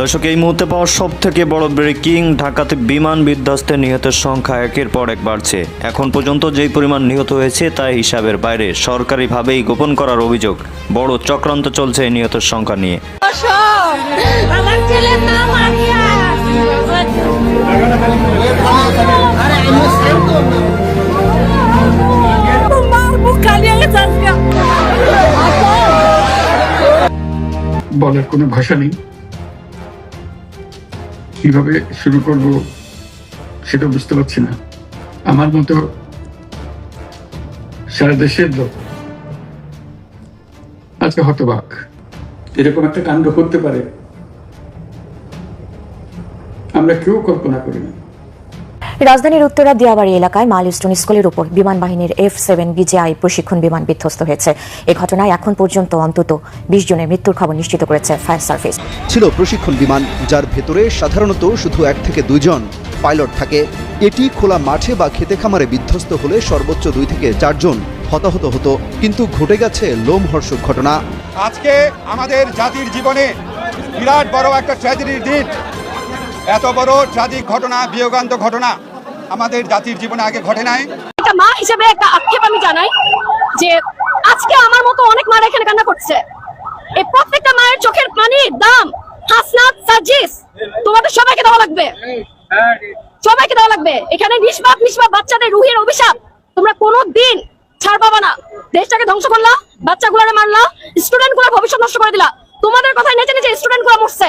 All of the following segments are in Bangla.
দর্শক এই মুহূর্তে পাওয়া সব থেকে বড় ব্রেকিং ঢাকাতে বিমান বিধ্বস্তে নিহতের সংখ্যা একের পর এক বাড়ছে। এখন পর্যন্ত যেই পরিমাণ নিহত হয়েছে তা হিসাবের বাইরে সরকারিভাবেই গোপন করার অভিযোগ। বড় চক্রান্ত চলছে এই নিহতের সংখ্যা নিয়ে। বলার কোনো ভাষা নেই। কীভাবে শুরু করব সেটা বুঝতে পারছি না। আমার মতো সারা দেশের লোক আজকে হতবাক। এরকম একটা কাণ্ড করতে পারে, আমরা কেউ কল্পনা করি না। রাজধানীর উত্তরা দিয়াবাড়ি এলাকায় মাইলস্টোন স্কুলের উপর বিমান বাহিনীর এফ সেভেন বিজেআই প্রশিক্ষণ বিমান বিধ্বস্ত হয়েছে। এ ঘটনায় এখন পর্যন্ত অন্তত বিশ জনের মৃত্যুর খবর নিশ্চিত করেছে ফায়ার সার্ভিস। ছিল প্রশিক্ষণ বিমান যার ভেতরে সাধারণত শুধু এক থেকে দুজন পাইলট থাকে। এটি খোলা মাঠে বা খেতে খামারে বিধ্বস্ত হলে সর্বোচ্চ দুই থেকে চারজন হতাহত হতো। কিন্তু ঘটে গেছে লোমহর্ষক ঘটনা। আজকে আমাদের জাতির জীবনে বিরাট বড় একটা ট্র্যাজেডির দিন এত বড় ট্রাজিক ঘটনা, বিয়োগান্ত ঘটনা আমাদের জাতির জীবনে আগে ঘটে নাই। একটা মা হিসেবে একটা আক্ষেপ আমি জানাই যে আজকে আমার মতো অনেক মারা এখানে কান্না করছে। এই প্রত্যেকটা মায়ের চোখের পানির দাম হাসনাত সার্জিস তোমাদের সবাইকে দেওয়া লাগবে। সবাইকে দেওয়া লাগবে। এখানে নিষ্পাপ নিষ্পাপ বাচ্চাদের রুহের অভিশাপ তোমরা কোনো দিন ছাড় পাবা না। দেশটাকে ধ্বংস করলা, বাচ্চাগুলারে মারলা স্টুডেন্টগুলার ভবিষ্যৎ নষ্ট করে দিলা। তোমাদের কথায় নেচে নেচে স্টুডেন্টগুলা মরছে।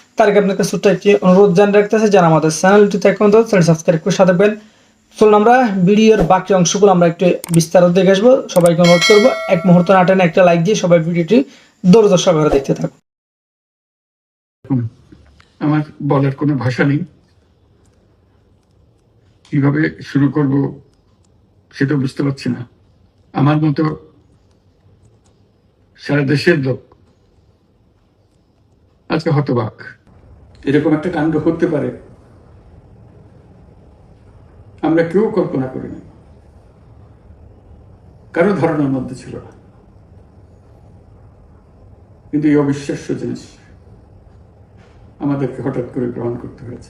তার আগে আপনাকে ছোট্ট একটি অনুরোধ জানিয়ে রাখতেছে, যারা আমাদের চ্যানেলটিতে এখন চ্যানেল সাবস্ক্রাইব করে সাথে থাকবেন। চলুন আমরা ভিডিওর বাকি অংশগুলো আমরা একটু বিস্তারিত দেখে আসব। সবাইকে অনুরোধ করব, এক মুহূর্ত নাটানে একটা লাইক দিয়ে সবাই ভিডিওটি সবাই দেখতে থাকুন। আমার বলার কোনো ভাষা নেই। কীভাবে শুরু করব সেটা বুঝতে পারছি না। আমার মতো সারা দেশের লোক আজকে হতবাক। এরকম একটা কাণ্ড করতে পারে। আমরা কেউ কল্পনা করিনি। কারও ধারণার মধ্যে ছিল না। কিন্তু এই অবিশ্বাস্য জিনিস আমাদেরকে হঠাৎ করে গ্রহণ করতে হয়েছে।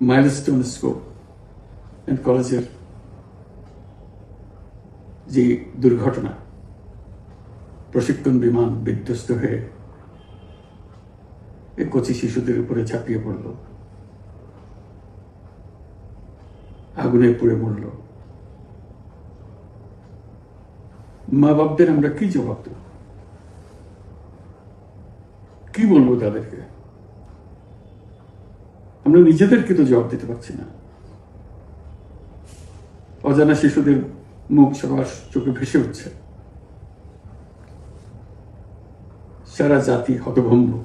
মাইলস্টোন স্কুল অ্যান্ড কলেজের যে দুর্ঘটনা, প্রশিক্ষণ বিমান বিধ্বস্ত হয়ে কচি শিশুদের উপরে ঝাঁপিয়ে পড়ল। আগুনে পুড়ে মরল। মা বাপদের আমরা কি জবাব দেব? কি বলব তাদেরকে? আমরা নিজেদেরকে তো জবাব দিতে পারছি না। অজানা শিশুদের মুখ সবার চোখে ভেসে উঠছে। সারা জাতি হতভম্ব।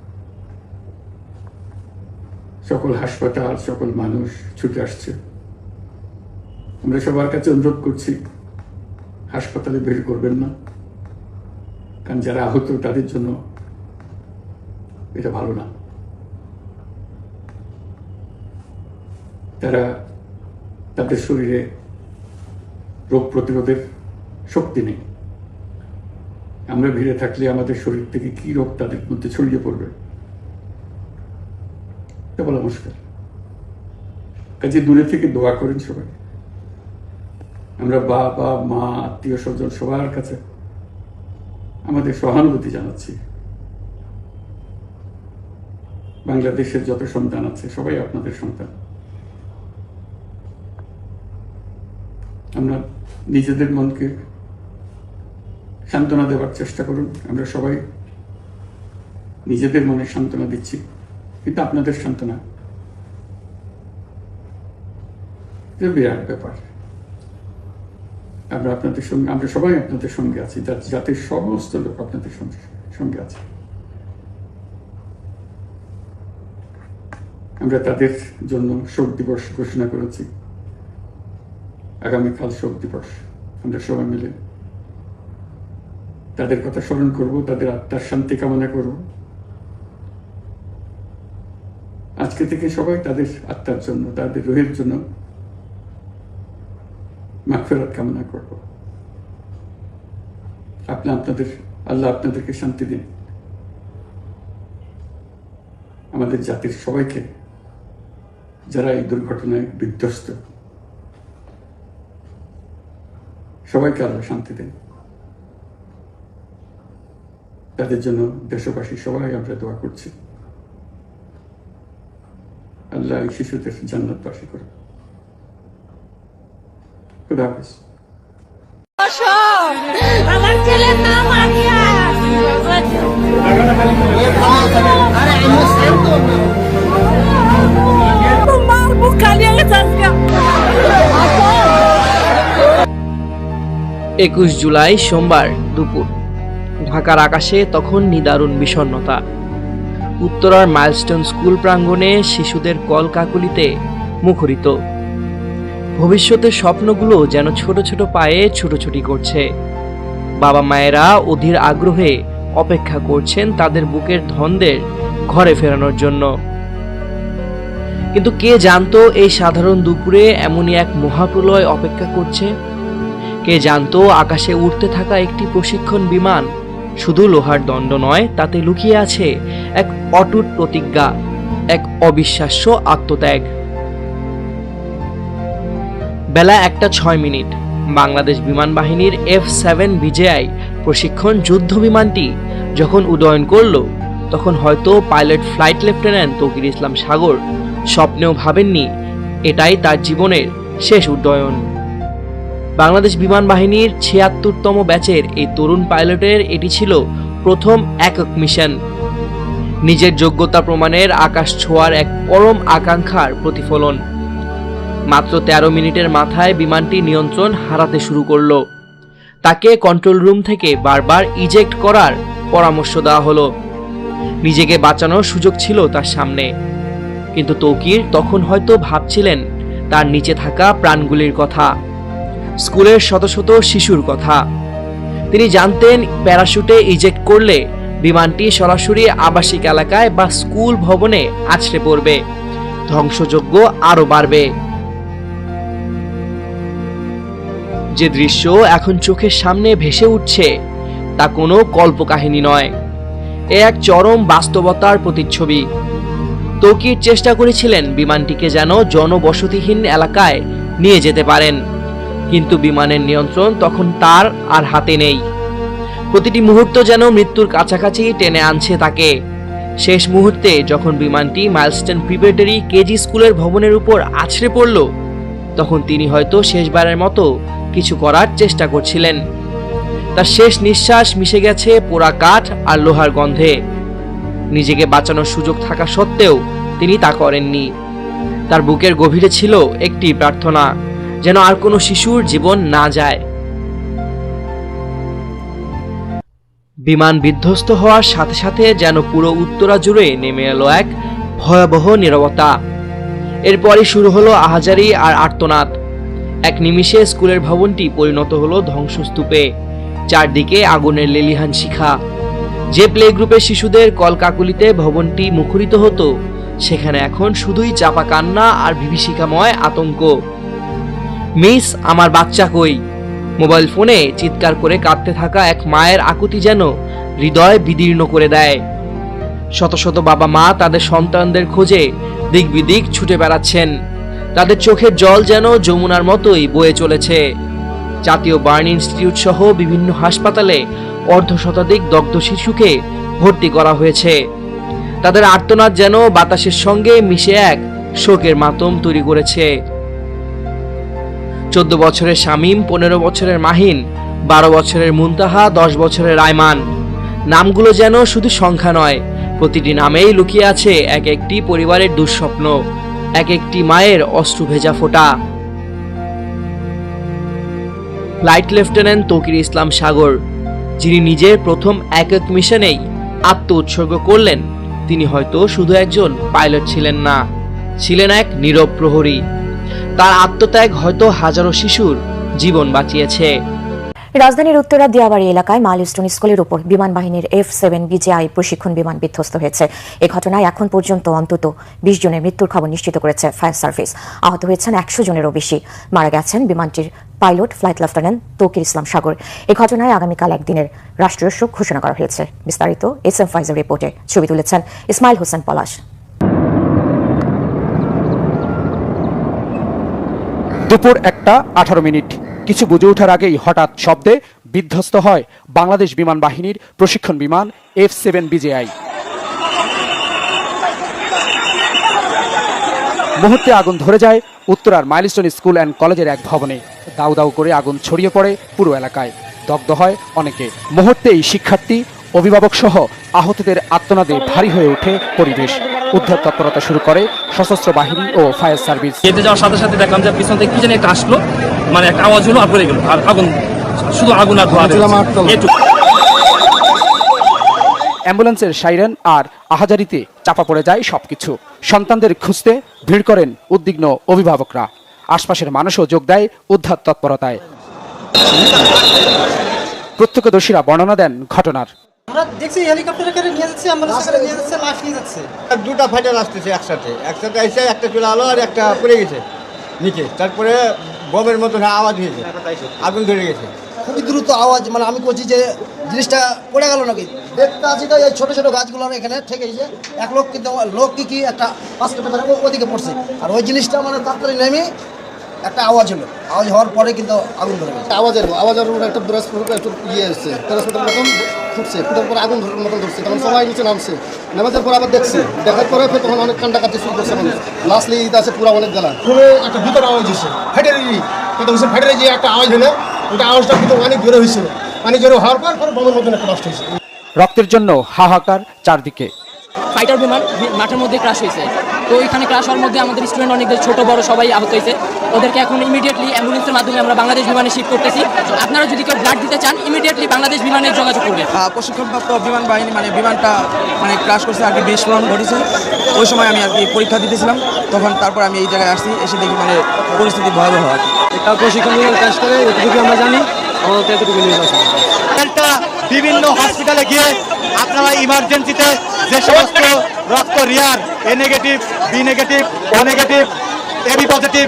সকল হাসপাতাল, সকল মানুষ ছুটে আসছে। আমরা সবার কাছে অনুরোধ করছি, হাসপাতালে ভিড় করবেন না, কারণ যারা আহত তাদের জন্য এটা ভালো না। তারা তাদের শরীরে রোগ প্রতিরোধের শক্তি নেই। আমরা ভিড়ে থাকলে আমাদের শরীর থেকে কি রোগ তাদের মধ্যে ছড়িয়ে পড়বে? এটা বলা মুশকিল। কাজে দূরে থেকে দোয়া করেন সবাই। আমরা বাবা, মা, আত্মীয় স্বজন সবার কাছে আমাদের সহানুভূতি জানাচ্ছি। বাংলাদেশের যত সন্তান আছে, সবাই আপনাদের সন্তান। আমরা নিজেদের মনকে সান্ত্বনা দেওয়ার চেষ্টা করুন। আমরা সবাই নিজেদের মনে সান্ত্বনা দিচ্ছি। কিন্তু আপনাদের সান্ত্বনা। এটা বিরাট ব্যাপার। আমরা আপনাদের সঙ্গে, আমরা সবাই আপনাদের সঙ্গে আছি জাতির সমস্ত লোক আপনাদের সঙ্গে আছে। আমরা তাদের জন্য শোক দিবস ঘোষণা করেছি। আগামীকাল শোক দিবস। আমরা সবাই মিলে তাদের কথা স্মরণ করব, তাদের আত্মার শান্তি কামনা করব। আজকে থেকে সবাই তাদের আত্মার জন্য, তাদের রোহের জন্য মাগফেরাত কামনা করব। আপনি আপনাদের, আল্লাহ আপনাদেরকে শান্তি দিন। আমাদের জাতির সবাইকে, যারা এই দুর্ঘটনায় বিধ্বস্ত, সবাইকে আল্লাহ শান্তি দেন। তাদের জন্য দেশবাসী সবাই আমরা দোয়া করছি। আল্লাহ এই শিশুদের জান্নাতবাসী করে খুদা হাফিজ। আমার ছেলের নাম আনিয়া। একুশ জুলাই সোমবার দুপুর। ঢাকার আকাশে তখন নিদারুণ বিষণ্ণতা। উত্তরার মাইলস্টোন স্কুল প্রাঙ্গণে শিশুদের কলকাকুলিতে মুখরিত। ভবিষ্যতের স্বপ্নগুলো যেন ছোট ছোট পায়ে ছুটোছুটি করছে। বাবা মায়েরা অধীর আগ্রহে অপেক্ষা করছেন তাদের বুকের ধনদের ঘরে ফেরানোর জন্য। কিন্তু কে জানতো এই সাধারণ দুপুরে এমনই এক মহাপ্রলয় অপেক্ষা করছে? কে জানতো আকাশে উঠতে থাকা একটি প্রশিক্ষণ বিমান শুধু লোহার দণ্ড নয়, তাতে লুকিয়ে আছে এক অটুট প্রতিজ্ঞা, এক অবিশ্বাস্য আত্মত্যাগ। বেলা একটা ছয় মিনিট। বাংলাদেশ বিমান বাহিনীর এফ সেভেন বিজেআই প্রশিক্ষণ যুদ্ধ বিমানটি যখন উদয়ন করল, তখন হয়তো pilot flight lieutenant Tauqir Islam Sagar স্বপ্নেও ভাবেননি, এটাই তার জীবনের শেষ উড্ডয়ন বাংলাদেশ বিমান বাহিনীর ছিয়াত্তরতম ব্যাচের এই তরুণ পাইলটের এটি ছিল প্রথম একক মিশন। নিজের যোগ্যতা প্রমাণের আকাশ ছোঁয়ার এক পরম আকাঙ্ক্ষার প্রতিফলন। মাত্র তেরো মিনিটের মাথায় বিমানটি নিয়ন্ত্রণ হারাতে শুরু করল। তাকে কন্ট্রোল রুম থেকে বারবার ইজেক্ট করার পরামর্শ দেওয়া হলো। নিজেকে বাঁচানোর সুযোগ ছিল তার সামনে। কিন্তু তৌকির তখন হয়তো ভাবছিলেন তার নিচে থাকা প্রাণগুলির কথা। স্কুলের শত শত শিশুর কথা। তিনি জানতেন প্যারাশুটে ইজেক্ট করলে বিমানটি সরাসরি আবাসিক এলাকায় বা স্কুল ভবনে আছড়ে পড়বে। ধ্বংসযোগ্য আরও বাড়বে। যে দৃশ্য এখন চোখের সামনে ভেসে উঠছে, তা কোনো কল্পকাহিনী নয়। এ এক চরম বাস্তবতার প্রতিচ্ছবি। তৌকির চেষ্টা করেছিলেন বিমানটিকে যেন জনবসতিহীন এলাকায় নিয়ে যেতে পারেন। কিন্তু বিমানের নিয়ন্ত্রণ তখন তার আর হাতে নেই। প্রতিটি মুহূর্ত যেন মৃত্যুর কাছাকাছি টেনে আনছে তাকে। শেষ মুহূর্তে যখন বিমানটি মাইলস্টেন প্রিপারেটরি কেজি স্কুলের ভবনের উপর আছড়ে পড়ল, তখন তিনি হয়তো শেষবারের মতো কিছু করার চেষ্টা করছিলেন। তার শেষ নিঃশ্বাস মিশে গেছে পোড়া কাঠ আর লোহার গন্ধে। নিজেকে বাঁচানোর সুযোগ থাকা সত্ত্বেও তিনি তা করেননি। তার বুকের গভীরে ছিল একটি প্রার্থনা। যেন আর কোনো শিশুর জীবন না যায়। বিমান বিধ্বস্ত হওয়ার সাথে সাথে যেন পুরো উত্তরা জুড়ে নেমে এলো এক ভয়াবহ নীরবতা। এরপরই শুরু হলো আহাজারি আর আর্তনাদ। এক নিমিষে স্কুলের ভবনটি পরিণত হলো ধ্বংসস্তূপে। চারদিকে আগুনের লেলিহান শিখা। যে প্লে গ্রুপের শিশুদের কলকাকুলিতে ভবনটি মুখরিত হতো, সেখানে এখন শুধুই চাপা কান্না আর বিভীষিকাময় আতঙ্ক। মিস, আমার বাচ্চা কই? মোবাইল ফোনে চিৎকার করে কাঁদতে থাকা এক মায়ের আকুতি যেন হৃদয় বিদীর্ণ করে দেয়। শত শত বাবা মা তাদের সন্তানদের খোঁজে দিক বিদিক ছুটে বেড়াচ্ছেন। তাদের চোখের জল যেন যমুনার মতোই বয়ে চলেছে। জাতীয় বার্ন ইনস্টিটিউট সহ বিভিন্ন হাসপাতালে অর্ধ শতাধিক দগ্ধ শিশুকে ভর্তি করা হয়েছে। তাদের আর্তনাদ যেন বাতাসের সঙ্গে মিশে এক শোকের মাতম তৈরি করেছে। চোদ্দ বছরের শামীম, পনেরো বছরের মাহিন, বারো বছরের মুনতাহা, দশ বছরের রায়মান। নামগুলো যেন শুধু সংখ্যা নয়, প্রতিটি নামেই লুকিয়ে আছে এক একটি পরিবারের দুঃস্বপ্ন, এক একটি মায়ের অশ্রু ভেজা ফোঁটা। ফ্লাইট লেফটেন্যান্ট তকির ইসলাম সাগর, যিনি নিজের প্রথম একক মিশনেই আত্ম উৎসর্গ করলেন, তিনি হয়তো শুধু একজন পাইলট ছিলেন না, ছিলেন এক নীরব প্রহরী। তার আত্মত্যাগ হয়তো হাজারো শিশুর জীবন বাঁচিয়েছে। রাজধানীর উত্তরা দিয়াবাড়ি এলাকায় মাইলস্টোন স্কুলের উপর বিমান বাহিনীর এফ সেভেন বিজেআই প্রশিক্ষণ বিমান বিধ্বস্ত হয়েছে। এ ঘটনায় এখন পর্যন্ত অন্তত বিশ জনের মৃত্যুর খবর নিশ্চিত করেছে ফায়ার সার্ভিস। আহত হয়েছেন একশো জনেরও বেশি। মারা গেছেন বিমানটির pilot, flight lieutenant Tauqir Islam Sagar. এ ঘটনায় আগামীকাল একদিনের রাষ্ট্রীয় শোক ঘোষণা করা হয়েছে। বিস্তারিত এস এম ফাইজের রিপোর্টে ছবি তুলেছেন ইসমাইল হোসেন পলাশ। দুপুর একটা আঠারো মিনিট। কিছু বুঝে ওঠার আগেই হঠাৎ শব্দে বিধ্বস্ত হয় বাংলাদেশ বিমান বাহিনীর প্রশিক্ষণ বিমান এফ সেভেন বিজেআই। মুহূর্তে আগুন ধরে যায় উত্তরার মাইলস্টোন স্কুল অ্যান্ড কলেজের এক ভবনে। দাউ দাউ করে আগুন ছড়িয়ে পড়ে পুরো এলাকায়। দগ্ধ হয় অনেকে। মুহূর্তেই শিক্ষার্থী অভিভাবক সহ আহতদের আত্মনাদে ভারী হয়ে ওঠে পরিবেশ। উদ্ধার তৎপরতা শুরু করে সশস্ত্র বাহিনী ও ফায়ার সার্ভিস। যেতে যাওয়ার সাথে সাথে দেখলাম যে পিছন থেকে কি জানি একটা আসলো। মানে একটা আওয়াজ হলো আর পড়ে গেল। আর আগুন শুধু আগুন আর ধোয়া। অ্যাম্বুলেন্সের সাইরেন আর আহাজারিতে চাপা পড়ে যায় সবকিছু। সন্তানদের খুঁজতে ভিড় করেন উদ্বিগ্ন অভিভাবকরা। আশপাশের মানুষও যোগ দেয় উদ্ধার তৎপরতায়। প্রত্যক্ষদর্শীরা বর্ণনা দেন ঘটনার। আমরা দেখছি হেলিকপ্টারে করে নিয়ে যাচ্ছে অ্যাম্বুলেন্সে করে নিয়ে যাচ্ছে লাশ নিয়ে যাচ্ছে। দুটা ফাইটার আসতেছে একসাথে। একসাথে এসে একটা চলে আলো আর একটা পড়ে গেছে নিচে। তারপরে বমের মতন আওয়াজ হয়েছে। আগুন ধরে গেছে। খুবই দ্রুত আওয়াজ মানে আমি করছি যে জিনিসটা পড়ে গেল নাকি? দেখতে আছি তো এই ছোট ছোট গাছগুলো এখানে থেকে যে এক লোক কিন্তু লোক কি কি একটা পাঁচ ওদিকে পড়ছে। আর ওই জিনিসটা মানে তাড়াতাড়ি নেমে একটা আওয়াজ হলো। আওয়াজ হওয়ার পরে কিন্তু আগুন ধরে গেছে। আওয়াজের আওয়াজের উপরে একটা ট্রান্সপোর্টার একটু ইয়ে এসছে। মতন ফুটছে ফুটার পরে আগুন ধরার মতন ধরছে তখন সবাই নিচে নামছে। নামাজের পর আবার দেখছে দেখার পরে ফের তখন অনেক কান্ডা কাটি শুরু করছে মানুষ। লাস্টলি ঈদ আছে পুরো অনেক গেলা খুবই একটা ভিতরে আওয়াজ হয়েছে ফাইটারি কিন্তু হচ্ছে ফাইটারি যে একটা আওয়াজ হলো ওটা আওয়াজটা কিন্তু অনেক জোরে হয়েছিল। পানি জোরে হওয়ার পর পরে বমের মতন একটা নষ্ট হয়েছে। রক্তের জন্য হাহাকার চারদিকে। ফাইটার বিমান মাঠের মধ্যে ক্রাশ হয়েছে। তো ওইখানে ক্রাশ হওয়ার মধ্যে আমাদের স্টুডেন্ট অনেকদের ছোট বড় সবাই আহত হয়েছে। ওদেরকে এখন ইমিডিয়েটলি অ্যাম্বুলেন্সের মাধ্যমে আমরা বাংলাদেশ বিমানে শিফট করতেছি। আপনারা যদি কেউ ব্লাড দিতে চান ইমিডিয়েটলি বাংলাদেশ বিমানে যোগাযোগ করবেন। প্রশিক্ষণপ্রাপ্ত বিমান বাহিনী মানে বিমানটা মানে ক্রাশ করছে আর কি বিস্ফোরণ ঘটেছে। ওই সময় আমি আর কি পরীক্ষা দিতেছিলাম। তখন তারপর আমি এই জায়গায় আসছি এসে দেখি মানে পরিস্থিতি ভয়াবহ আর কি। এটা প্রশিক্ষণ বিমান ক্রাশ করে এটুকু আমরা জানি। আমাদের আছে বিভিন্ন হসপিটালে গিয়ে আপনারা ইমার্জেন্সিতে যে সমস্ত রক্ত rare A negative B negative O negative AB positive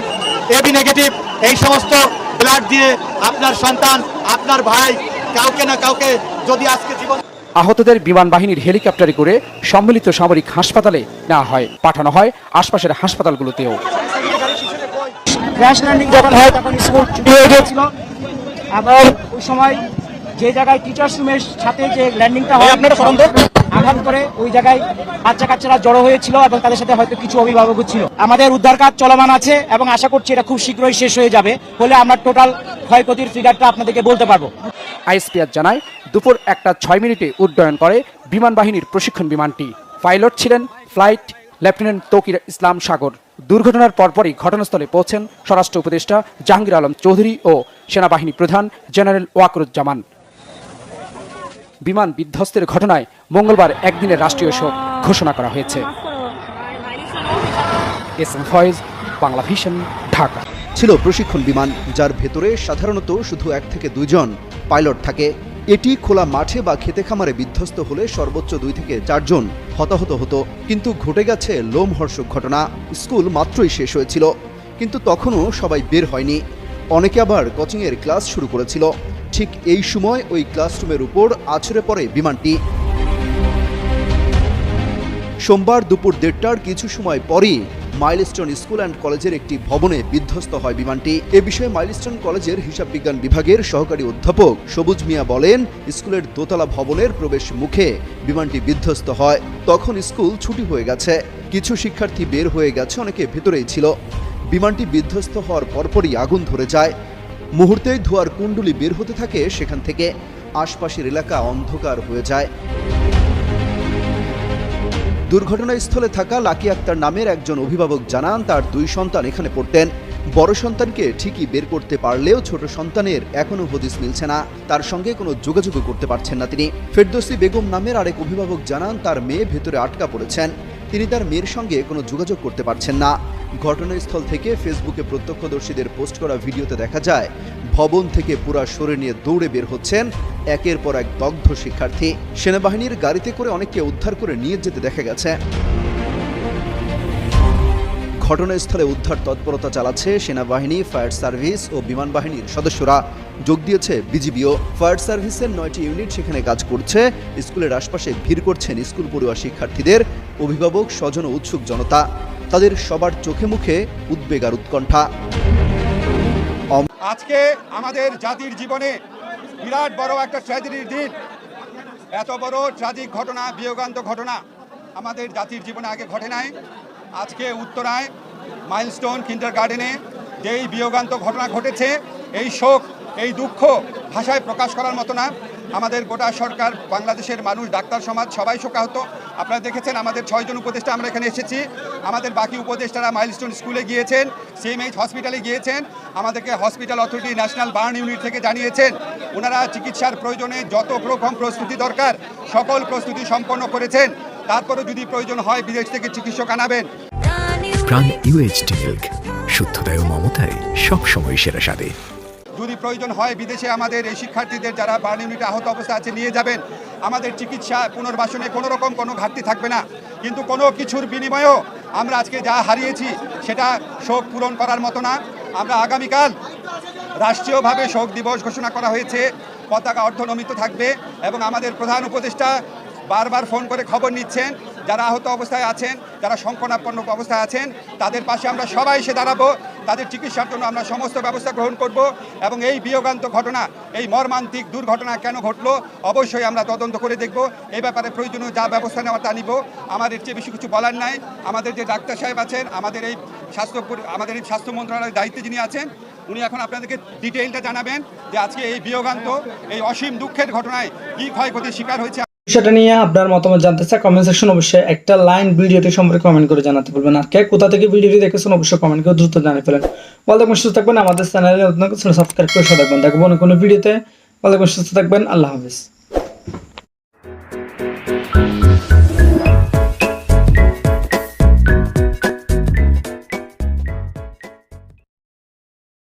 AB negative এই সমস্ত ব্লাড দিয়ে আপনার সন্তান আপনার ভাই কাউকে না কাউকে যদি আজকে জীবন আহতদের বিমান বাহিনীর হেলিকপ্টারে করে সম্মিলিত সামরিক হাসপাতালে নেওয়া হয়। পাঠানো হয় আশপাশের হাসপাতালগুলোতেও। ক্র্যাশ ল্যান্ডিং যখন হয় তখন স্কুল ছুটি হয়ে গিয়েছিল। আবার ওই সময় যে জায়গায় টিচার্স রুমের সাথে যে ল্যান্ডিংটা হয় আপনারা আঘাত করে ওই জায়গায় বাচ্চা কাচ্চারা জড়ো হয়েছিল এবং তাদের সাথে হয়তো কিছু অভিভাবক ছিল। আমাদের উদ্ধার কাজ চলমান আছে এবং আশা করছি এটা খুব শীঘ্রই শেষ হয়ে যাবে। হলে আমরা টোটাল ক্ষয়ক্ষতির ফিগারটা আপনাদেরকে বলতে পারব। আইএসপিআর জানায় দুপুর একটা ছয় মিনিটে উড্ডয়ন করে বিমান বাহিনীর প্রশিক্ষণ বিমানটি। পাইলট ছিলেন ফ্লাইট লেফটেন্যান্ট তৌকির ইসলাম সাগর। দুর্ঘটনার পরপরই ঘটনাস্থলে পৌঁছেন স্বরাষ্ট্র উপদেষ্টা জাহাঙ্গীর আলম চৌধুরী ও সেনাবাহিনী প্রধান জেনারেল ওয়াকরুজ্জামান। বিমান বিধ্বস্তের ঘটনায় মঙ্গলবার একদিনের রাষ্ট্রীয় শোক ঘোষণা করা হয়েছে। এস ঢাকা। ছিল প্রশিক্ষণ বিমান, যার ভেতরে সাধারণত শুধু এক থেকে দুইজন পাইলট থাকে। এটি খোলা মাঠে বা খেতে খামারে বিধ্বস্ত হলে সর্বোচ্চ দুই থেকে চারজন হতাহত হতো। কিন্তু ঘটে গেছে লোমহর্ষক ঘটনা। স্কুল মাত্রই শেষ হয়েছিল। কিন্তু তখনও সবাই বের হয়নি। অনেকে আবার কোচিংয়ের ক্লাস শুরু করেছিল। ঠিক এই সময় ওই ক্লাসরুমের উপর আছড়ে পড়ে বিমানটি। সোমবার দুপুর দেড়টার কিছু সময় পরই মাইলস্টোন স্কুল অ্যান্ড কলেজের একটি ভবনে বিধ্বস্ত হয় বিমানটি। এ বিষয়ে মাইলস্টোন কলেজের হিসাব বিজ্ঞান বিভাগের সহকারী অধ্যাপক সবুজ মিয়া বলেন, স্কুলের দোতলা ভবনের প্রবেশ মুখে বিমানটি বিধ্বস্ত হয়। তখন স্কুল ছুটি হয়ে গেছে। কিছু শিক্ষার্থী বের হয়ে গেছে, অনেকে ভেতরেই ছিল। বিমানটি বিধ্বস্ত হওয়ার পরপরই আগুন ধরে যায়। মুহূর্তেই ধোয়ার কুণ্ডুলি বের হতে থাকে, সেখান থেকে আশপাশের এলাকা অন্ধকার হয়ে যায়। দুর্ঘটনাস্থলে থাকা লাকি আক্তার নামের একজন অভিভাবক জানান, তার দুই সন্তান এখানে পড়তেন। বড় সন্তানকে ঠিকই বের করতে পারলেও ছোট সন্তানের এখনও হদিস মিলছে না। তার সঙ্গে কোনো যোগাযোগও করতে পারছেন না তিনি। ফেরদৌসি বেগম নামের আরেক অভিভাবক জানান, তার মেয়ে ভেতরে আটকা পড়েছেন। তিনি তার মেয়ের সঙ্গে কোনো যোগাযোগ করতে পারছেন না। ঘটনাস্থল থেকে ফেসবুকে প্রত্যক্ষদর্শীদের পোস্ট করা ভিডিওতে দেখা যায়, ভবন থেকে পুরা সরে নিয়ে দৌড়ে বের হচ্ছেন একের পর এক দগ্ধ শিক্ষার্থী। সেনাবাহিনীর গাড়িতে করে অনেককে উদ্ধার করে নিয়ে যেতে দেখা গেছে। ঘটনাস্থলে উদ্ধার তৎপরতা চালাচ্ছে সেনাবাহিনী, ফায়ার সার্ভিস ও বিমান বাহিনীর সদস্যরা। যোগ দিয়েছে বিজিবিও। ফায়ার সার্ভিসের নয়টি ইউনিট সেখানে কাজ করছে। স্কুলের আশপাশে ভিড় করছেন স্কুল পড়ুয়া শিক্ষার্থীদের। অভিভাবক, স্বজন ও উৎসুক জনতা। তাদের সবার চোখে মুখে উদ্বেগ আর উৎকণ্ঠা। আজকে আমাদের জাতির জীবনে বিরাট বড় একটা ট্র্যাজেডির দিন। এত বড় ট্রাজিক ঘটনা, বিয়োগান্ত ঘটনা আমাদের জাতির জীবনে আগে ঘটে নাই। আজকে উত্তরায় মাইলস্টোন কিন্ডার গার্ডেনে যেই বিয়োগান্ত ঘটনা ঘটেছে, এই শোক, এই দুঃখ ভাষায় প্রকাশ করার মতো না। আমাদের গোটা সরকার, বাংলাদেশের মানুষ, ডাক্তার সমাজ, সবাই শোকাহত। আপনারা দেখেছেন আমাদের ছয়জন উপদেষ্টা আমরা এখানে এসেছি। আমাদের বাকি উপদেষ্টারা মাইলস্টোন স্কুলে গিয়েছেন সিএমএইচ হসপিটালে গিয়েছেন। আমাদেরকে hospital authority national burn unit থেকে জানিয়েছেন। ওনারা চিকিৎসার প্রয়োজনে যত রকম প্রস্তুতি দরকার, সকল প্রস্তুতি সম্পন্ন করেছেন। তারপরে যদি প্রয়োজন হয়, বিদেশ থেকে চিকিৎসক আনাবেন। প্রাণ ইউএইচডি মিল্ক মমতায় সবসময় সেরা যদি প্রয়োজন হয় বিদেশে আমাদের এই শিক্ষার্থীদের যারা বার্ন ইউনিটে আহত অবস্থা আছে, নিয়ে যাবেন। আমাদের চিকিৎসা পুনর্বাসনে কোনো রকম কোনো ঘাটতি থাকবে না। কিন্তু কোনো কিছুর বিনিময়েও আমরা আজকে যা হারিয়েছি, সেটা শোক পূরণ করার মতো না। আমরা আগামীকাল রাষ্ট্রীয়ভাবে শোক দিবস ঘোষণা করা হয়েছে। পতাকা অর্ধনমিত থাকবে এবং আমাদের প্রধান উপদেষ্টা বারবার ফোন করে খবর নিচ্ছেন। যারা আহত অবস্থায় আছেন, যারা সংকটাপন্ন অবস্থায় আছেন, তাদের পাশে আমরা সবাই এসে দাঁড়াবো। তাদের চিকিৎসার জন্য আমরা সমস্ত ব্যবস্থা গ্রহণ করব এবং এই বিয়োগান্ত ঘটনা, এই মর্মান্তিক দুর্ঘটনা কেন ঘটলো, অবশ্যই আমরা তদন্ত করে দেখব। এই ব্যাপারে প্রয়োজনীয় যা ব্যবস্থা নেওয়া তা নিব। আমাদের চেয়ে বেশি কিছু বলার নাই। আমাদের যে ডাক্তার সাহেব আছেন, আমাদের এই স্বাস্থ্য আমাদের এই স্বাস্থ্য মন্ত্রণালয়ের দায়িত্বে যিনি আছেন, উনি এখন আপনাদেরকে ডিটেইলটা জানাবেন যে আজকে এই বিয়োগান্ত, এই অসীম দুঃখের ঘটনায় কী ক্ষয়ক্ষতির শিকার হয়েছে। বিষয়টা নিয়ে আপনার মতামত জানতে চাই কমেন্ট সেকশন অবশ্যই একটা লাইন ভিডিওটি সম্পর্কে কমেন্ট করে জানাতে বলবেন আর কে কোথা থেকে ভিডিওটি দেখেছেন অবশ্যই কমেন্ট করে দ্রুত জানিয়ে ফেলেন। ভালো সুস্থ থাকবেন, আমাদের চ্যানেলে নতুন সাবস্ক্রাইব করে থাকবেন দেখব অন্য কোনো ভিডিওতে। ভালো সুস্থ থাকবেন, আল্লাহ হাফিজ।